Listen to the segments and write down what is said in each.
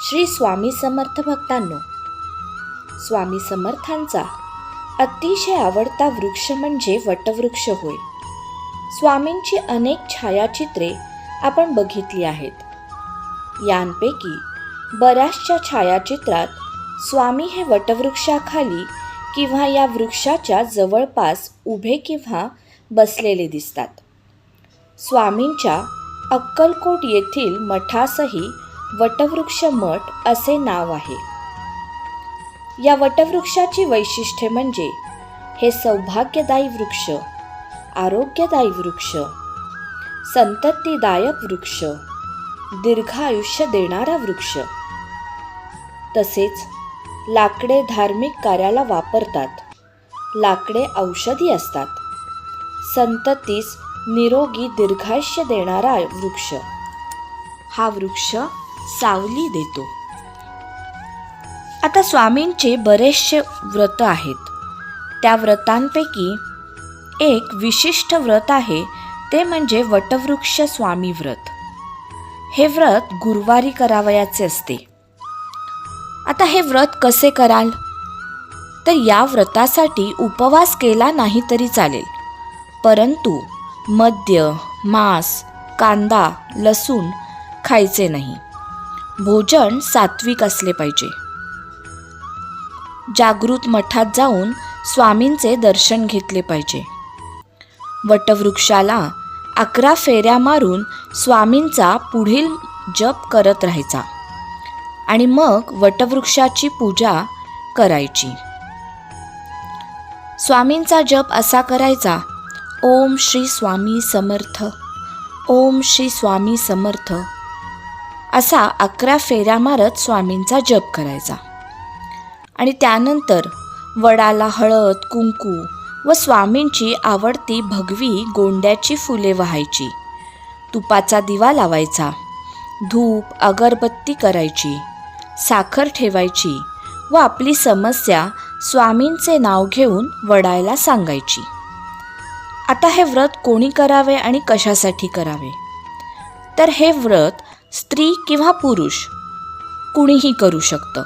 श्री स्वामी समर्थ भक्तांनो स्वामी समर्थांचा अतिशय आवडता वृक्ष म्हणजे वटवृक्ष होय. स्वामींची अनेक छायाचित्रे आपण बघितली आहेत. यांपैकी बऱ्याचशा छायाचित्रात स्वामी हे वटवृक्षाखाली किंवा या वृक्षाच्या जवळपास उभे किंवा बसलेले दिसतात. स्वामींच्या अक्कलकोट येथील मठासही वटवृक्ष मठ असे नाव आहे. या वटवृक्षाची वैशिष्ट्ये म्हणजे हे सौभाग्यदायी वृक्ष आरोग्यदायी वृक्ष संततीदायक वृक्ष दीर्घ आयुष्य देणारा वृक्ष. तसेच लाकडे धार्मिक कार्याला वापरतात. लाकडे औषधी असतात. संततीस निरोगी दीर्घायुष्य देणारा वृक्ष. हा वृक्ष सावली देतो. आता स्वामींचे बरेचसे व्रत आहेत. त्या व्रतांपैकी एक विशिष्ट व्रत आहे ते म्हणजे वटवृक्ष स्वामी व्रत. हे व्रत गुरुवारी करावयाचे असते. आता हे व्रत कसे कराल? तर या व्रतासाठी उपवास केला नाही तरी चालेल. परंतु मद्य मांस कांदा लसूण खायचे नाही. भोजन सात्विक असले पाहिजे. जागृत मठात जाऊन स्वामींचे दर्शन घेतले पाहिजे. वटवृक्षाला अकरा फेऱ्या मारून स्वामींचा पुढील जप करत राहायचा आणि मग वटवृक्षाची पूजा करायची. स्वामींचा जप असा करायचा ओम श्री स्वामी समर्थ ओम श्री स्वामी समर्थ असा अकरा फेऱ्या मारत स्वामींचा जप करायचा. आणि त्यानंतर वडाला हळद कुंकू व स्वामींची आवडती भगवी गोंड्याची फुले वाहायची. तुपाचा दिवा लावायचा. धूप अगरबत्ती करायची. साखर ठेवायची व आपली समस्या स्वामींचे नाव घेऊन वडायला सांगायची. आता हे व्रत कोणी करावे आणि कशासाठी करावे? तर हे व्रत स्त्री किंवा पुरुष कुणीही करू शकतं.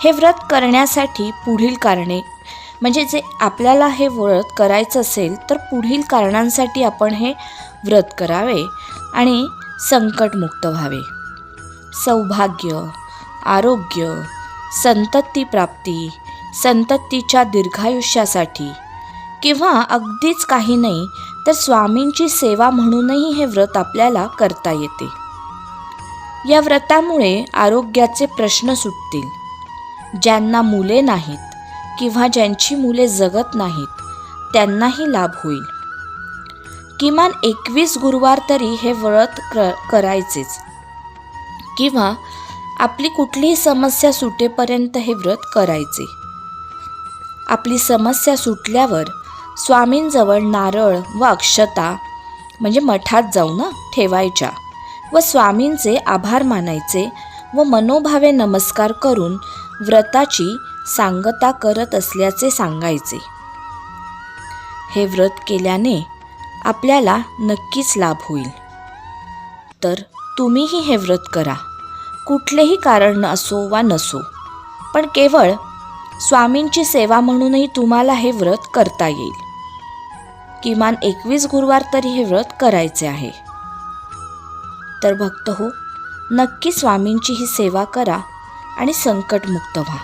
हे व्रत करण्यासाठी पुढील कारणे म्हणजे जे आपल्याला हे व्रत करायचं असेल तर पुढील कारणांसाठी आपण हे व्रत करावे आणि संकटमुक्त व्हावे. सौभाग्य आरोग्य संतती प्राप्ती संततीच्या दीर्घायुष्यासाठी किंवा अगदीच काही नाही तर स्वामींची सेवा म्हणूनही हे व्रत आपल्याला करता येते. या व्रतामुळे आरोग्याचे प्रश्न सुटतील. ज्यांना मुले नाहीत किंवा ज्यांची मुले जगत नाहीत त्यांनाही लाभ होईल. किमान एकवीस गुरुवार तरी हे व्रत क करायचेच. किंवा आपली कुठलीही समस्या सुटेपर्यंत हे व्रत करायचे. आपली समस्या सुटल्यावर स्वामींजवळ नारळ व अक्षता म्हणजे मठात जाऊन ठेवायच्या. व स्वामींचे आभार मानायचे व मनोभावे नमस्कार करून व्रताची सांगता करत असल्याचे सांगायचे. हे व्रत केल्याने आपल्याला नक्कीच लाभ होईल. तर तुम्हीही हे व्रत करा. कुठलेही कारण असो वा नसो पण केवळ स्वामींची सेवा म्हणूनही तुम्हाला हे व्रत करता येईल. किमान एकवीस गुरुवार तरी हे व्रत करायचे आहे. तर भक्त हो नक्की स्वामींची ही सेवा करा आणि संकटमुक्त व्हा.